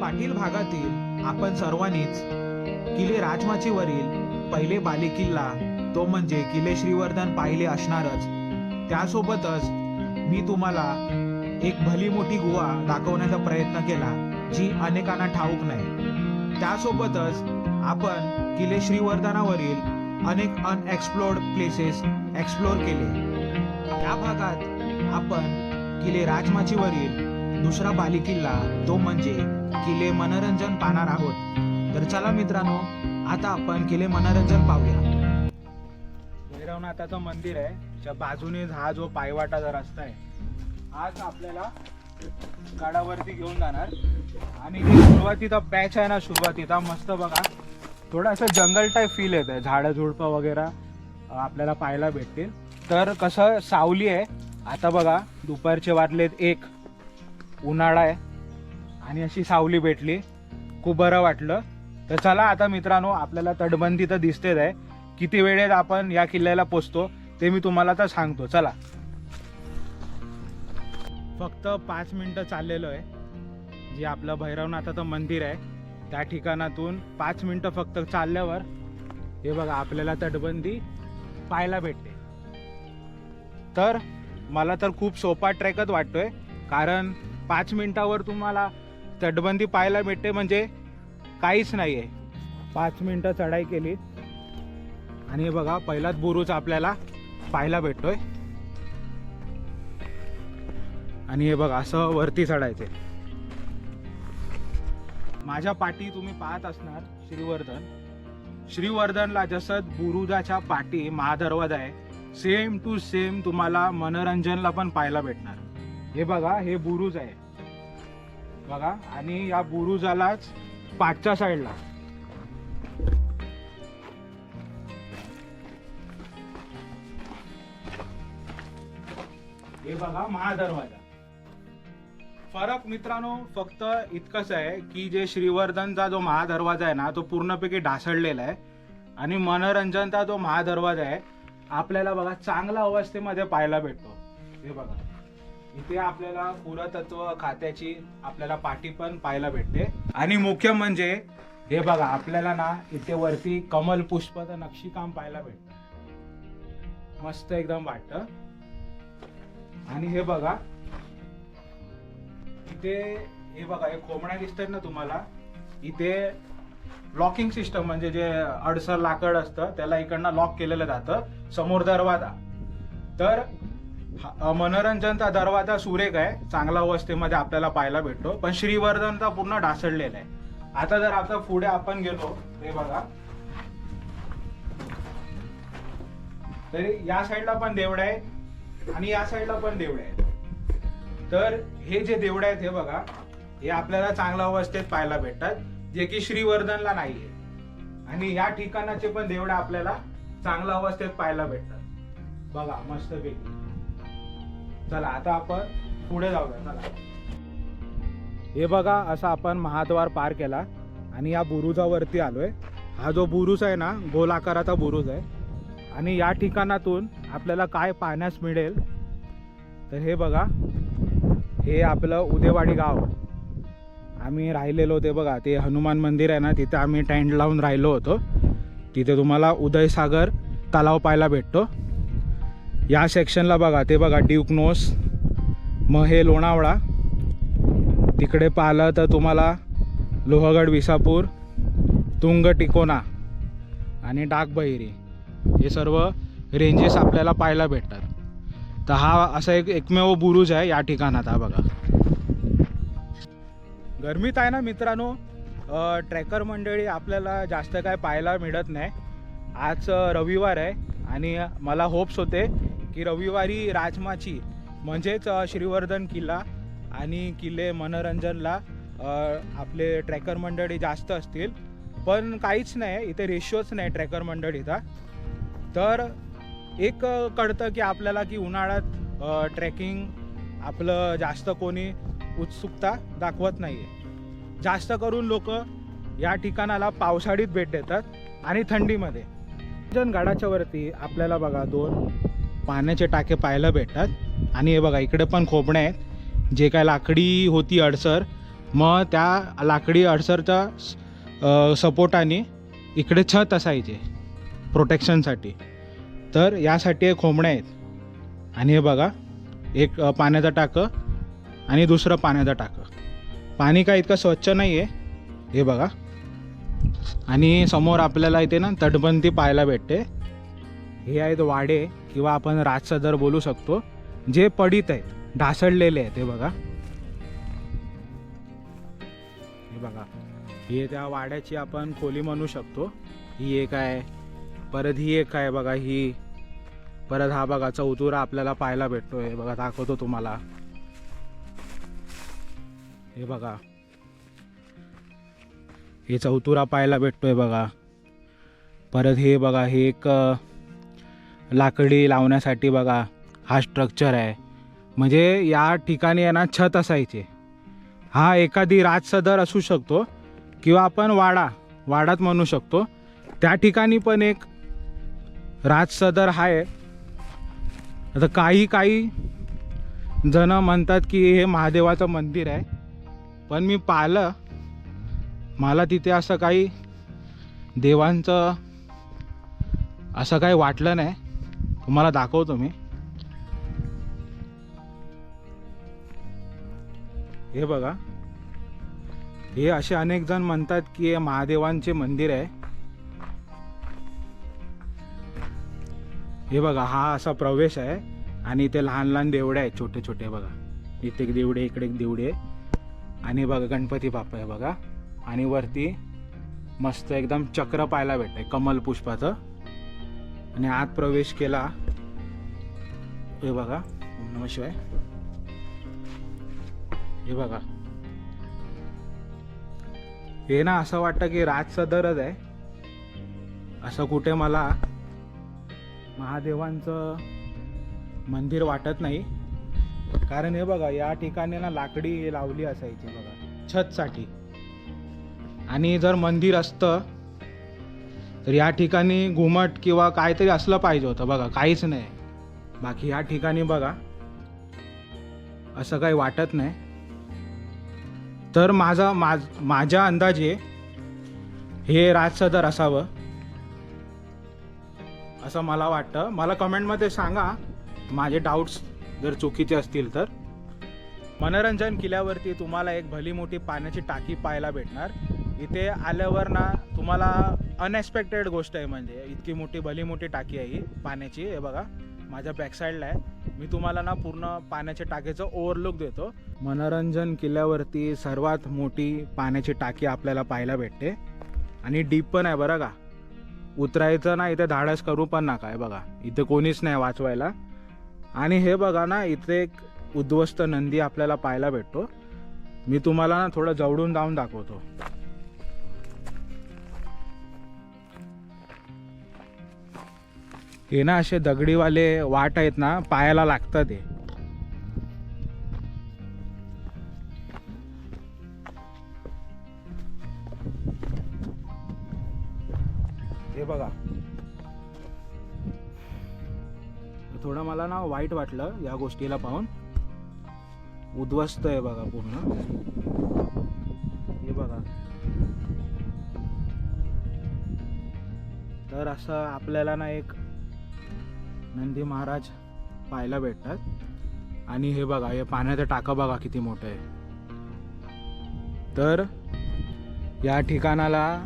पाटील भागातील आपण सर्वांनीच किल्ले राजमाचीवरील पहिले बालेकिल्ला तो म्हणजे किल्ले श्रीवर्धन पाहिले असणारच. त्यासोबतच मी तुम्हाला एक भली मोठी गुहा दाखवण्याचा प्रयत्न केला जी अनेकांना ठाऊक नाही. त्यासोबतच आपण किल्ले श्रीवर्धनावरील अनेक अनएक्सप्लोर्ड प्लेसेस एक्सप्लोर केले. या भागात आपण किल्ले राजमाचीवरील दुसरा बालेकिल्ला तो म्हणजे किले मनोरंजन पाहणार आहोत. तर चला मित्रांनो आता आपण किले मनोरंजन पाहूया. भैरवनाथाचं मंदिर आहे. त्याच्या बाजूने हा जो पायवाटाचा रस्ता आहे आज आपल्याला गडावरती घेऊन जाणार. आणि जे सुरुवातीचा बॅच आहे ना सुरुवातीचा. मस्त बघा. थोडं असं जंगल टाईप फील येत आहे. झाडं झुडपं वगैरे आपल्याला पाहायला भेटतील. तर कसं सावली आहे. आता बघा दुपारचे वाटलेत एक. उन्हाळा आहे आणि अशी सावली भेटली. खूप बरं वाटलं. तर चला आता मित्रांनो आपल्याला तटबंदी तर दिसतेच आहे. किती वेळेत आपण या किल्ल्याला पोचतो ते मी तुम्हाला तर सांगतो. चला. फक्त पाच मिनटं चाललेलो आहे. जे आपलं भैरवनाथाचं मंदिर आहे त्या ठिकाणातून पाच मिनटं फक्त चालल्यावर हे बघा आपल्याला तटबंदी पाहायला भेटते. तर मला तर खूप सोपा ट्रॅकच वाटतोय. कारण पाच मिनटावर तुम्हाला तटबंदी पाहायला भेटते म्हणजे काहीच नाही आहे पाच मिनटं चढाई केली. आणि हे बघा पहिलाच बुरुज आपल्याला पाहायला भेटतोय. आणि हे बघा असं वरती चढायचे माझ्या पाठी तुम्ही पाहत असणार श्रीवर्धन. श्रीवर्धनला जसं बुरुजाच्या पाठी महादरवाजा आहे सेम टू सेम तुम्हाला मनोरंजनला पण पाहायला भेटणार. हे बघा हे बुरुज आहे. बघा आणि या बुरुजालाच पाठच्या साईडला. हे बघा महादरवाजा. फरक मित्रांनो फक्त इतकंच आहे की जे श्रीवर्धनचा जो महादरवाजा आहे ना तो पूर्णपैकी ढासळलेला आहे. आणि मनोरंजनचा जो महादरवाजा आहे आपल्याला बघा चांगल्या अवस्थेमध्ये पाहायला भेटतो. हे बघा. इथे आपल्याला पुरातत्व खात्याची आपल्याला पाठी पण पाहायला भेटते. आणि मुख्य म्हणजे हे बघा आपल्याला ना इथे वरती कमल पुष्पाचं नक्षीकाम पाहायला भेटत. मस्त एकदम वाटतं. आणि हे बघा इथे हे बघा हे कोंबड्या दिसतात ना तुम्हाला इथे लॉकिंग सिस्टम म्हणजे जे अडसर लाकड असतं त्याला इकडनं लॉक केलेलं जातं समोर दरवाजा. तर मनोरंजनचा दरवाजा सुरेख आहे. चांगल्या अवस्थेमध्ये आपल्याला पाहायला भेटतो. पण श्रीवर्धनचा पूर्ण ढासळलेला आहे. आता जर आता पुढे आपण गेलो हे बघा. तरी या साईडला पण देवड आहे आणि या साईडला पण देवड आहे तर हे जे देवड आहेत हे बघा हे आपल्याला चांगल्या अवस्थेत पाहायला भेटतात जे की श्रीवर्धनला नाहीये. आणि या ठिकाणाचे पण देवड आपल्याला चांगल्या अवस्थेत पाहायला भेटतात. बघा मस्त पैकी चला आता आपण पुढे जाऊया चला. हे बघा असं आपण महाद्वार पार केला आणि या बुरुजावरती आलोय. हा जो बुरुज आहे ना गोल आकाराचा बुरुज आहे. आणि या ठिकाणातून आपल्याला काय पाहण्यास मिळेल? तर हे बघा हे आपलं उदेवाडी गाव. आम्ही राहिलेलो ते बघा ते हनुमान मंदिर आहे ना तिथे आम्ही टेंट लावून राहिलो होतो. तिथे तुम्हाला उदयसागर तलाव पाहायला भेटतो. या सेक्शनला बघा ते बघा ड्युकनोस मग हे लोणावळा तिकडे पाहिलं तर तुम्हाला लोहगड विसापूर तुंग टिकोना आणि डाकबहिरी हे सर्व रेंजेस आपल्याला पाहायला भेटतात. तर हा असा एक एकमेव बुरुज आहे या ठिकाणात हा बघा. गरमीत आहे ना मित्रांनो ट्रॅकर मंडळी आपल्याला जास्त काय पाहायला मिळत नाही. आज रविवार आहे आणि मला होप्स होते की रविवारी राजमाची म्हणजेच श्रीवर्धन किल्ला आणि किल्ले मनोरंजनला आपले ट्रॅकर मंडळी जास्त असतील. पण काहीच नाही इथे रेशिओच नाही ट्रॅकर मंडळीचा तर एक कळतं की आपल्याला की उन्हाळ्यात ट्रेकिंग आपलं जास्त कोणी उत्सुकता दाखवत नाही आहे जास्त करून लोक या ठिकाणाला पावसाळीत भेट देतात आणि थंडीमध्ये. गडाच्या वरती आपल्याला बघा दोन पाण्याचे टाके पाहायला भेटतात. आणि हे बघा इकडे पण खोबणे आहेत. जे काय लाकडी होती अडसर मग त्या लाकडी अडसरच्या सपोर्टाने इकडे छत असायचे प्रोटेक्शनसाठी. तर यासाठी हे खोबणे आहेत. आणि हे बघा एक पाण्याचं टाकं आणि दुसरं पाण्याचं टाकं. पाणी काय इतकं स्वच्छ नाही आहे हे बघा. आणि समोर आपल्याला इथे ना तटबंदी पाहायला भेटते. हे आहेत वाडे किंवा आपण राजसदर बोलू शकतो जे पडित आहेत ढासळलेले आहेत हे बघा. हे बघा. हे त्या वाड्याची आपण खोली म्हणू शकतो. ही एक आहे. परत ही एक आहे बघा ही. परत हा बघा चौतुरा आपल्याला पाहायला भेटतोय. बघा दाखवतो तुम्हाला. हे बघा. हे चौतुरा पाहायला भेटतोय बघा. परत हे बघा हे एक लाकडी लावण्यासाठी बघा हा स्ट्रक्चर आहे. म्हणजे या ठिकाणी आहे ना छत असायचे. हा एखादी राजसदर असू शकतो किंवा आपण वाडा वाडात म्हणू शकतो. त्या ठिकाणी पण एक राजसदर आहे. आता काही काही जण म्हणतात की हे महादेवाचं मंदिर आहे. पण मी पाहिलं मला तिथे असं काही देवांचं असं काही वाटलं नाही. तुम्हाला दाखवतो मी. हे बघा. हे असे अनेक जण म्हणतात की हे महादेवांचे मंदिर आहे. हे बघा हा असा प्रवेश आहे आणि इथे लहान लहान देवडे आहेत छोटे छोटे बघा. इथे एक देवडे इकडे एक देवडे. आणि बघा गणपती बाप्पा आहे बघा. आणि वरती मस्त एकदम चक्र पाहायला भेटतंय कमल पुष्पाचं. आणि आत प्रवेश केला. हे बघा नमशिवाय हे बघा. हे ना असं वाटतं की राजचा दरच आहे. असं कुठे मला महादेवांचं मंदिर वाटत नाही. कारण हे बघा या ठिकाणी ना लाकडी लावली असायची बघा छतसाठी. आणि जर मंदिर असतं तर या ठिकाणी घुमट किंवा काहीतरी असलं पाहिजे होतं. बघा काहीच नाही. बाकी या ठिकाणी बघा असं काही वाटत नाही. तर माझा माझ माझ्या अंदाजे हे राजसदर असावं. असं मला वाटतं. मला कमेंटमध्ये सांगा. माझे डाऊट्स जर चुकीचे असतील तर. मनोरंजन किल्ल्यावरती तुम्हाला एक भली मोठी पाण्याची टाकी पाहायला भेटणार. इथे आल्यावर ना तुम्हाला अनएक्सपेक्टेड गोष्ट आहे म्हणजे इतकी मोठी भली मोठी टाकी आहे ही पाण्याची हे बघा. माझ्या बॅकसाईडला आहे. मी तुम्हाला ना पूर्ण पाण्याच्या टाकीचं ओव्हरलुक देतो. मनोरंजन किल्ल्यावरती सर्वात मोठी पाण्याची टाकी आपल्याला पाहायला भेटते. आणि डीप पण आहे बरं का. उतरायचं ना इथे धाडस करू पण नका आहे बघा. इथे कोणीच नाही वाचवायला. आणि हे बघा ना इथे एक उद्ध्वस्त नंदी आपल्याला पाहायला भेटतो. मी तुम्हाला ना थोडं जवळून जाऊन दाखवतो. हे ना असे दगडीवाले वाट आहेत ना पायाला लागतात ते हे बघा. थोडं मला ना वाईट वाटलं या गोष्टीला पाहून. उद्ध्वस्त आहे बघा पूर्ण. हे बघा. तर असं आपल्याला ना एक नंदी महाराज पाहायला भेटतात. आणि हे बघा हे पाण्याचं टाकं बघा किती मोठं आहे. तर या ठिकाणाला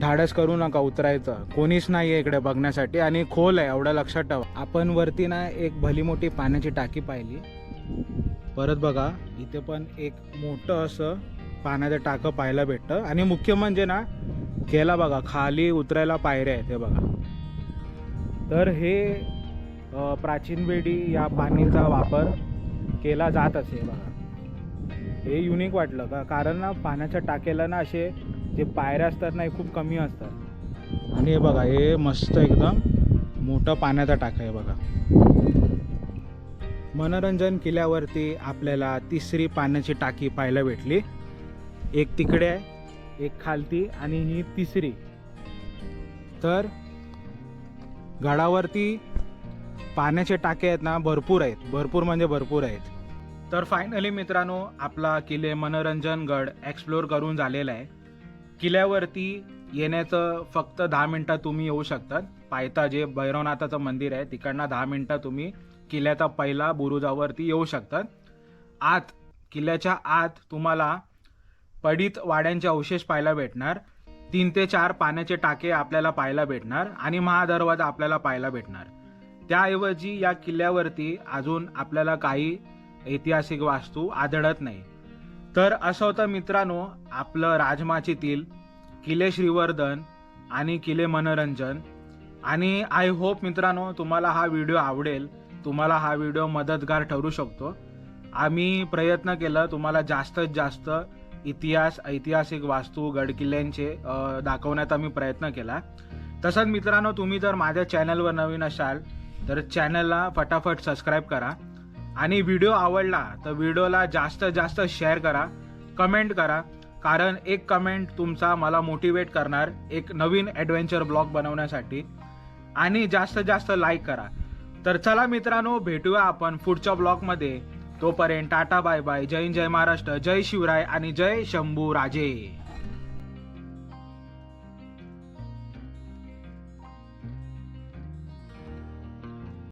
धाडस करू नका उतरायचं. कोणीच नाही आहे इकडे बघण्यासाठी आणि खोल आहे एवढं लक्षात ठेवा. आपण वरती ना एक भली मोठी पाण्याची टाकी पाहिली. परत बघा इथे पण एक मोठं असं पाण्याचं टाकं पाहायला भेटतं. आणि मुख्य म्हणजे ना केला बघा खाली उतरायला पायऱ्या आहेत हे बघा. तर हे प्राचीन वेळी या पाणीचा वापर केला जात असे. बघा हे युनिक वाटलं का? कारण ना पाण्याच्या टाकेला ना असे जे पायऱ्या असतात ना हे खूप कमी असतात. आणि हे बघा हे मस्त एकदम मोठं पाण्याचा टाका आहे बघा. मनोरंजन किल्ल्यावरती आपल्याला तिसरी पाण्याची टाकी पाहायला भेटली. एक तिकडे आहे एक खालती आणि ही तिसरी. तर गडावरती पाण्याचे टाके आहेत ना भरपूर आहेत. भरपूर म्हणजे भरपूर आहेत. तर फायनली मित्रांनो आपला किल्ले मनोरंजन गड एक्सप्लोर करून झालेला आहे. किल्ल्यावरती येण्याचं फक्त दहा मिनटं तुम्ही येऊ शकतात. पायथा जे भैरवनाथाचं मंदिर आहे तिकडनं दहा मिनटं तुम्ही किल्ल्याचा पहिला बुरुजावरती येऊ शकतात. आत किल्ल्याच्या आत तुम्हाला पडीत वाड्यांचे अवशेष पाहायला भेटणार. तीन ते चार पाण्याचे टाके आपल्याला पाहायला भेटणार आणि महादरवाजा आपल्याला पाहायला भेटणार. त्याऐवजी या किल्ल्यावरती अजून आपल्याला काही ऐतिहासिक वास्तू आढळत नाही. तर असं होतं मित्रांनो आपलं राजमाचीतील किल्ले श्रीवर्धन आणि किल्ले मनोरंजन. आणि आय होप मित्रांनो तुम्हाला हा व्हिडिओ आवडेल. तुम्हाला हा व्हिडिओ मदतगार ठरू शकतो. आम्ही प्रयत्न केला तुम्हाला जास्तीत जास्त इतिहास ऐतिहासिक वास्तू गडकिल्ल्यांचे दाखवण्याचा मी प्रयत्न केला. तसंच मित्रांनो तुम्ही जर माझ्या चॅनलवर नवीन असाल तर चॅनलला फटाफट सबस्क्राईब करा. आणि व्हिडिओ आवडला तर व्हिडिओला जास्तीत जास्त शेअर करा कमेंट करा. कारण एक कमेंट तुमचा मला मोटिवेट करणार एक नवीन ॲडव्हेंचर ब्लॉग बनवण्यासाठी. आणि जास्तीत जास्त लाईक करा. तर चला मित्रांनो भेटूया आपण पुढच्या ब्लॉगमध्ये. तोपर्यंत टाटा बाय बाय. जय जय महाराष्ट्र. जय शिवराय आणि जय शंभू राजे